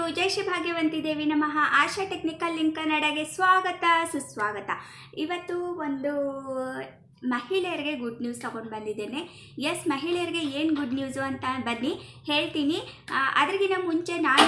ಎಲ್ರಿಗೂ ಜೈ ಶ್ರೀ ಭಾಗ್ಯವಂತಿ ದೇವಿ ನಮಃ. ಆಶಾ technical link ಕನ್ನಡಗೆ ಸ್ವಾಗತ, ಸುಸ್ವಾಗತ. ಇವತ್ತು ಒಂದು ಮಹಿಳೆಯರಿಗೆ ಗುಡ್ ನ್ಯೂಸ್ ತೊಗೊಂಡು ಬಂದಿದ್ದೇನೆ. ಎಸ್, ಮಹಿಳೆಯರಿಗೆ ಏನು ಗುಡ್ ನ್ಯೂಸು ಅಂತ ಬನ್ನಿ, ಹೇಳ್ತೀನಿ. ಅದ್ರಗಿನ ಮುಂಚೆ ನಾನು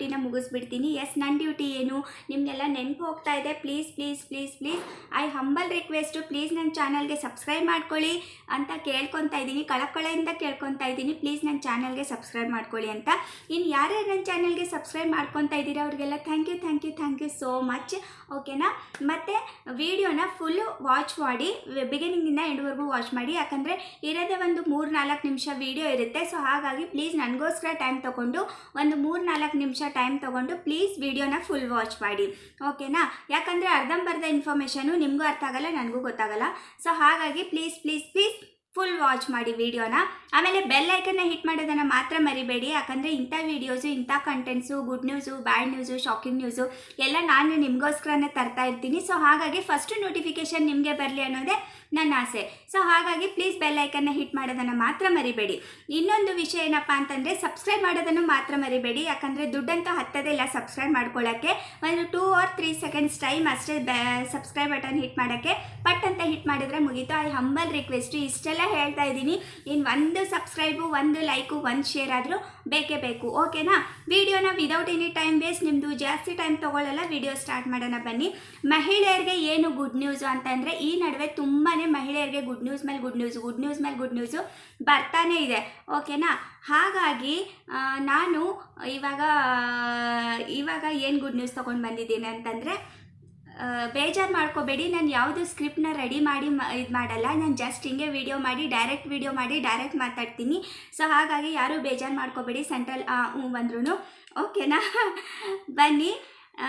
ಡ್ಯೂಟಿನ ಮುಗಿಸ್ಬಿಡ್ತೀನಿ. ಎಸ್ ನನ್ನ ಡ್ಯೂಟಿ ಏನು? ನಿಮಗೆಲ್ಲ ನೆನಪು ಹೋಗ್ತಾ ಇದೆ. Please please please please I humble request please ನನ್ನ ಚಾನಲ್ಗೆ ಸಬ್ಸ್ಕ್ರೈಬ್ ಮಾಡ್ಕೊಳ್ಳಿ ಅಂತ ಕೇಳ್ಕೊತಾ ಇದ್ದೀನಿ. ಕಳಕೊಳೆಯಿಂದ ಕೇಳ್ಕೊತಾ ಇದ್ದೀನಿ. ಪ್ಲೀಸ್ ನನ್ನ ಚಾನಲ್ಗೆ ಸಬ್ಸ್ಕ್ರೈಬ್ ಮಾಡ್ಕೊಳ್ಳಿ ಅಂತ. ಇನ್ನು ಯಾರ್ಯಾರು ನನ್ನ ಚಾನಲ್ಗೆ ಸಬ್ಸ್ಕ್ರೈಬ್ ಮಾಡ್ಕೊತಾ ಇದ್ದೀರಾ ಅವ್ರಿಗೆಲ್ಲ thank you thank you thank you so much ಓಕೆನಾ ಮತ್ತು ವಿಡಿಯೋನ ಫುಲ್ಲು ವಾಚ್ ಮಾಡಿ ಬಿಗಿನಿಂಗಿಂದ ಎಂಡ್ವರೆಗೂ ವಾಚ್ ಮಾಡಿ. ಯಾಕಂದರೆ ಇರೋದೇ ಒಂದು ಮೂರು ನಾಲ್ಕು ನಿಮಿಷ ವೀಡಿಯೋ ಇರುತ್ತೆ. ಸೊ ಹಾಗಾಗಿ ಪ್ಲೀಸ್ ನನಗೋಸ್ಕರ ಟೈಮ್ ತೊಗೊಂಡು ಒಂದು ಮೂರು ನಾಲ್ಕು ನಿಮಿಷ ಟೈಮ್ ತೊಗೊಂಡು ಪ್ಲೀಸ್ ವಿಡಿಯೋನ ಫುಲ್ ವಾಚ್ ಮಾಡಿ. ಓಕೆನಾ ಯಾಕಂದರೆ ಅರ್ಧಂಬರ್ಧ ಇನ್ಫಾರ್ಮೇಷನು ನಿಮಗೂ ಅರ್ಥ ಆಗಲ್ಲ, ನನಗೂ ಗೊತ್ತಾಗಲ್ಲ. ಸೊ ಹಾಗಾಗಿ please please please full watch ಮಾಡಿ ವಿಡಿಯೋನ ಆಮೇಲೆ ಬೆಲ್ ಐಕನ್ನ ಹಿಟ್ ಮಾಡೋದನ್ನು ಮಾತ್ರ ಮರಿಬೇಡಿ. ಯಾಕಂದರೆ ಇಂಥ ವೀಡಿಯೋಸು ಇಂಥ contents good news bad news shocking news ಎಲ್ಲ ನಾನು ನಿಮಗೋಸ್ಕರನೇ ತರ್ತಾ ಇರ್ತೀನಿ. ಸೊ ಹಾಗಾಗಿ ಫಸ್ಟ್ ನೋಟಿಫಿಕೇಶನ್ ನಿಮಗೆ ಬರಲಿ ಅನ್ನೋದೇ ನನ್ನ ಆಸೆ. ಸೊ ಹಾಗಾಗಿ ಪ್ಲೀಸ್ ಬೆಲ್ ಐಕನ್ನ ಹಿಟ್ ಮಾಡೋದನ್ನು ಮಾತ್ರ ಮರಿಬೇಡಿ. ಇನ್ನೊಂದು ವಿಷಯ ಏನಪ್ಪ ಅಂತಂದರೆ ಸಬ್ಸ್ಕ್ರೈಬ್ ಮಾಡೋದನ್ನು ಮಾತ್ರ ಮರಿಬೇಡಿ. ಯಾಕಂದರೆ ದುಡ್ಡಂತೂ ಹತ್ತದಿಲ್ಲ ಸಬ್ಸ್ಕ್ರೈಬ್ ಮಾಡ್ಕೊಳ್ಳೋಕ್ಕೆ ಒಂದು two or three seconds time ಅಷ್ಟೇ ಸಬ್ಸ್ಕ್ರೈಬ್ ಬಟನ್ ಹಿಟ್ ಮಾಡೋಕ್ಕೆ. ಪಟ್ ಅಂತ ಹಿಟ್ ಮಾಡಿದರೆ ಮುಗೀತು. ಐ ಹಂಬಲ್ ರಿಕ್ವೆಸ್ಟು ಇಷ್ಟೆಲ್ಲ ಹೇಳ್ತಾ ಇದ್ದೀನಿ. ಇನ್ನು ಒಂದು ಸಬ್ಸ್ಕ್ರೈಬು ಒಂದು ಲೈಕು ಒಂದು ಶೇರ್ ಆದರೂ ಬೇಕೇ ಬೇಕು. ಓಕೆನಾ ವಿಡಿಯೋನ ವಿದೌಟ್ ಎನಿ ಟೈಮ್ ವೇಸ್ಟ್ ನಿಮ್ಮದು ಜಾಸ್ತಿ ಟೈಮ್ ತೊಗೊಳ್ಳಲ್ಲ ವಿಡಿಯೋ ಸ್ಟಾರ್ಟ್ ಮಾಡೋಣ ಬನ್ನಿ. ಮಹಿಳೆಯರಿಗೆ ಏನು ಗುಡ್ ನ್ಯೂಸು ಅಂತಂದರೆ ಈ ನಡುವೆ ತುಂಬಾ ಮಹಿಳೆಯರಿಗೆ ಗುಡ್ ನ್ಯೂಸ್ ಮೇಲೆ ಗುಡ್ ನ್ಯೂಸ್ ಗುಡ್ ನ್ಯೂಸ್ ಮೇಲೆ ಗುಡ್ ನ್ಯೂಸು ಬರ್ತಾನೆ ಇದೆ. ಓಕೆನಾ ಹಾಗಾಗಿ ನಾನು ಇವಾಗ ಇವಾಗ ಏನು ಗುಡ್ ನ್ಯೂಸ್ ತೊಗೊಂಡು ಬಂದಿದ್ದೀನಿ ಅಂತಂದರೆ ಬೇಜಾರು ಮಾಡ್ಕೋಬೇಡಿ. ನಾನು ಯಾವುದು ಸ್ಕ್ರಿಪ್ಟ್ನ ರೆಡಿ ಮಾಡಿ ಇದು ಮಾಡಲ್ಲ. ನಾನು ಜಸ್ಟ್ ಹಿಂಗೆ ವಿಡಿಯೋ ಮಾಡಿ ಡೈರೆಕ್ಟ್ ವಿಡಿಯೋ ಮಾಡಿ ಡೈರೆಕ್ಟ್ ಮಾತಾಡ್ತೀನಿ. ಸೊ ಹಾಗಾಗಿ ಯಾರೂ ಬೇಜಾರು ಮಾಡ್ಕೋಬೇಡಿ ಸೆಂಟ್ರಲ್ ಹ್ಞೂ ಬಂದ್ರೂ ಓಕೆನಾ ಬನ್ನಿ.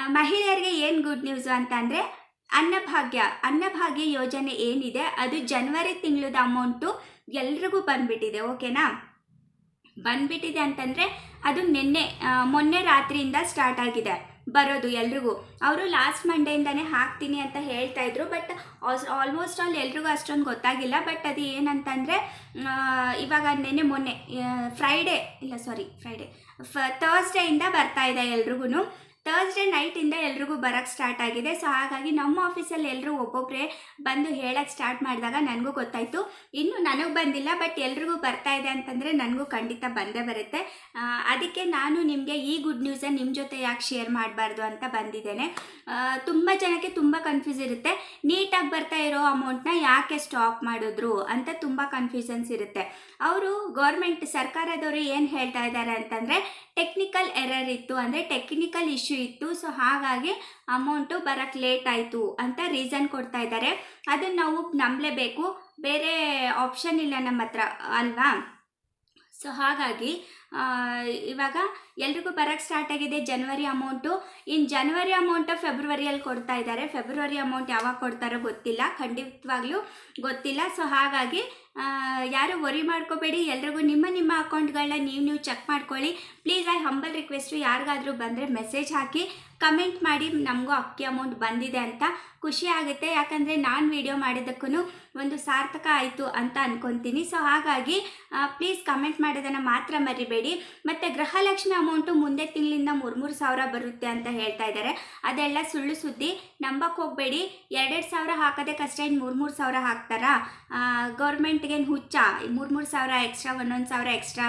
ಮಹಿಳೆಯರಿಗೆ ಏನು ಗುಡ್ ನ್ಯೂಸು ಅಂತಂದರೆ, ಅನ್ನಭಾಗ್ಯ ಅನ್ನಭಾಗ್ಯ ಯೋಜನೆ ಏನಿದೆ, ಅದು ಜನವರಿ ತಿಂಗಳದ ಅಮೌಂಟು ಎಲ್ರಿಗೂ ಬಂದ್ಬಿಟ್ಟಿದೆ. ಓಕೆನಾ ಬಂದ್ಬಿಟ್ಟಿದೆ ಅಂತಂದರೆ, ಅದು ನಿನ್ನೆ ಮೊನ್ನೆ ರಾತ್ರಿಯಿಂದ ಸ್ಟಾರ್ಟ್ ಆಗಿದೆ. ಬರೋದು ಎಲ್ರಿಗೂ. ಅವರು ಲಾಸ್ಟ್ ಮಂಡೆಯಿಂದನೇ ಹಾಕ್ತೀನಿ ಅಂತ ಹೇಳ್ತಾ ಇದ್ರು ಬಟ್ ಆಲ್ಮೋಸ್ಟ್ ಆಲ್ ಎಲ್ರಿಗೂ ಅಷ್ಟೊಂದು ಗೊತ್ತಾಗಿಲ್ಲ ಬಟ್ ಅದು ಏನಂತಂದರೆ ಇವಾಗ ನೆನ್ನೆ ಮೊನ್ನೆ ಫ್ರೈಡೇ ಇಲ್ಲ ಸಾರಿ ಫ್ರೈಡೇ ಫ ಥರ್ಸ್ಡೇಯಿಂದ ಬರ್ತಾ ಇದೆ ಎಲ್ರಿಗೂ ಥರ್ಸ್ಡೇ ನೈಟಿಂದ ಎಲ್ರಿಗೂ ಬರೋಕ್ಕೆ ಸ್ಟಾರ್ಟ್ ಆಗಿದೆ. ಸೊ ಹಾಗಾಗಿ ನಮ್ಮ ಆಫೀಸಲ್ಲಿ ಎಲ್ಲರೂ ಒಬ್ಬೊಬ್ಬರೇ ಬಂದು ಹೇಳಕ್ಕೆ ಸ್ಟಾರ್ಟ್ ಮಾಡಿದಾಗ ನನಗೂ ಗೊತ್ತಾಯಿತು. ಇನ್ನೂ ನನಗೆ ಬಂದಿಲ್ಲ ಬಟ್ ಎಲ್ರಿಗೂ ಬರ್ತಾ ಇದೆ ಅಂತಂದರೆ ನನಗೂ ಖಂಡಿತ ಬಂದೇ ಬರುತ್ತೆ. ಅದಕ್ಕೆ ನಾನು ನಿಮಗೆ ಈ ಗುಡ್ ನ್ಯೂಸನ್ನು ನಿಮ್ಮ ಜೊತೆ ಯಾಕೆ ಶೇರ್ ಮಾಡಬಾರ್ದು ಅಂತ ಬಂದಿದ್ದೇನೆ. ತುಂಬ ಜನಕ್ಕೆ ತುಂಬ ಕನ್ಫ್ಯೂಸ್ ಇರುತ್ತೆ. ನೀಟಾಗಿ ಬರ್ತಾ ಇರೋ ಅಮೌಂಟ್ನ ಯಾಕೆ ಸ್ಟಾಪ್ ಮಾಡಿದ್ರು ಅಂತ ತುಂಬ ಕನ್ಫ್ಯೂಷನ್ಸ್ ಇರುತ್ತೆ. ಅವರು ಗೌರ್ಮೆಂಟ್ ಸರ್ಕಾರದವರು ಏನು ಹೇಳ್ತಾ ಇದ್ದಾರೆ ಅಂತಂದರೆ ಟೆಕ್ನಿಕಲ್ ಎರರ್ ಇತ್ತು. ಅಂದರೆ ಟೆಕ್ನಿಕಲ್ ಇಶ್ಯೂ ಇತ್ತು. ಸೊ ಹಾಗಾಗಿ ಅಮೌಂಟು ಬರೋಕ್ಕೆ ಲೇಟ್ ಆಯಿತು ಅಂತ ರೀಸನ್ ಕೊಡ್ತಾ ಇದ್ದಾರೆ. ಅದನ್ನು ನಾವು ನಂಬಲೇಬೇಕು. ಬೇರೆ ಆಪ್ಷನ್ ಇಲ್ಲ ನಮ್ಮ ಹತ್ರ ಅಲ್ವಾ? ಸೊ ಹಾಗಾಗಿ ಇವಾಗ ಎಲ್ರಿಗೂ ಬರೋಕ್ಕೆ ಸ್ಟಾರ್ಟ್ ಆಗಿದೆ ಜನವರಿ ಅಮೌಂಟು ಇನ್ನು ಜನವರಿ ಅಮೌಂಟ್ ಫೆಬ್ರವರಿಯಲ್ಲಿ ಕೊಡ್ತಾ ಇದ್ದಾರೆ. ಫೆಬ್ರವರಿ ಅಮೌಂಟ್ ಯಾವಾಗ ಕೊಡ್ತಾರೋ ಗೊತ್ತಿಲ್ಲ. ಖಂಡಿತವಾಗ್ಲೂ ಗೊತ್ತಿಲ್ಲ. ಸೊ ಹಾಗಾಗಿ ಯಾರು ವರಿ ಮಾಡ್ಕೋಬೇಡಿ. ಎಲ್ರಿಗೂ ನಿಮ್ಮ ನಿಮ್ಮ ಅಕೌಂಟ್ಗಳನ್ನ ನೀವು ನೀವು ಚೆಕ್ ಮಾಡ್ಕೊಳ್ಳಿ. ಪ್ಲೀಸ್ ಐ ಹಂಬಲ್ ರಿಕ್ವೆಸ್ಟು ಯಾರಿಗಾದರೂ ಬಂದರೆ ಮೆಸೇಜ್ ಹಾಕಿ ಕಮೆಂಟ್ ಮಾಡಿ. ನಮಗೂ ಅಕ್ಕಿ ಅಮೌಂಟ್ ಬಂದಿದೆ ಅಂತ ಖುಷಿ ಆಗುತ್ತೆ. ಯಾಕಂದರೆ ನಾನು ವಿಡಿಯೋ ಮಾಡಿದ್ದಕ್ಕೂ ಒಂದು ಸಾರ್ಥಕ ಆಯಿತು ಅಂತ ಅಂದ್ಕೊತೀನಿ ಸೊ ಹಾಗಾಗಿ ಪ್ಲೀಸ್ ಕಮೆಂಟ್ ಮಾಡೋದನ್ನು ಮಾತ್ರ ಮರಿಬೇಡಿ. ಮತ್ತು ಗೃಹಲಕ್ಷ್ಮಿ ಅಮೌಂಟು ಮುಂದೆ ತಿಂಗಳಿಂದ ಮೂರು ಮೂರು ಸಾವಿರ ಬರುತ್ತೆ ಅಂತ ಹೇಳ್ತಾ ಇದ್ದಾರೆ. ಅದೆಲ್ಲ ಸುಳ್ಳು ಸುದ್ದಿ. ನಂಬಕ್ಕೆ ಹೋಗಬೇಡಿ. ಎರಡೆರಡು ಸಾವಿರ ಹಾಕೋದಕ್ಕಷ್ಟೇ ಇನ್ನು ಮೂರು ಮೂರು ಸಾವಿರ ಹಾಕ್ತಾರಾ? ಗೌರ್ಮೆಂಟ್ಗೇನು ಹುಚ್ಚ. ಮೂರು ಮೂರು ಸಾವಿರ ಎಕ್ಸ್ಟ್ರಾ ಒಂದೊಂದು ಸಾವಿರ ಎಕ್ಸ್ಟ್ರಾ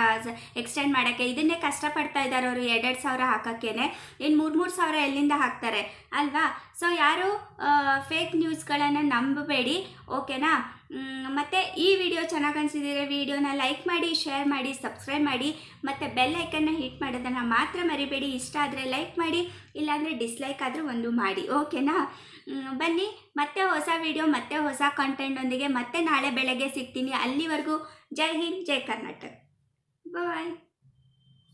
ಎಕ್ಸ್ಟೆಂಡ್ ಮಾಡೋಕ್ಕೆ. ಇದನ್ನೇ ಕಷ್ಟಪಡ್ತಾ ಇದ್ದಾರೆ ಅವರು ಎರಡೆರಡು ಸಾವಿರ ಹಾಕೋಕ್ಕೇನೆ. ಇನ್ನು ಮೂರು ಮೂರು ಸಾವಿರ ಎಲ್ಲಿಂದ ಹಾಕ್ತಾರೆ? ಅಲ್ವಾ? ಸೊ ಯಾರು ಫೇಕ್ ನ್ಯೂಸ್ಗಳನ್ನು ನಂಬಬೇಡಿ. ಓಕೆನಾ ಮತ್ತೆ ಈ ವಿಡಿಯೋ ಚೆನ್ನಾಗಿ ಅನಿಸಿದರೆ ವಿಡಿಯೋನ ಲೈಕ್ ಮಾಡಿ ಶೇರ್ ಮಾಡಿ ಸಬ್ಸ್ಕ್ರೈಬ್ ಮಾಡಿ, ಮತ್ತು ಬೆಲ್ ಐಕನ್ನ ಹಿಟ್ ಮಾಡೋದನ್ನು ಮಾತ್ರ ಮರಿಬೇಡಿ. ಇಷ್ಟ ಆದರೆ ಲೈಕ್ ಮಾಡಿ, ಇಲ್ಲಾಂದರೆ ಡಿಸ್ಲೈಕ್ ಆದರೂ ಒಂದು ಮಾಡಿ. ಓಕೆನಾ ಬನ್ನಿ, ಮತ್ತೆ ಹೊಸ ವಿಡಿಯೋ ಮತ್ತೆ ಹೊಸ ಕಂಟೆಂಟೊಂದಿಗೆ ಮತ್ತೆ ನಾಳೆ ಬೆಳಗ್ಗೆ ಸಿಗ್ತೀನಿ. ಅಲ್ಲಿವರೆಗೂ ಜೈ ಹಿಂದ್, ಜೈ ಕರ್ನಾಟಕ. ಬಾಯ್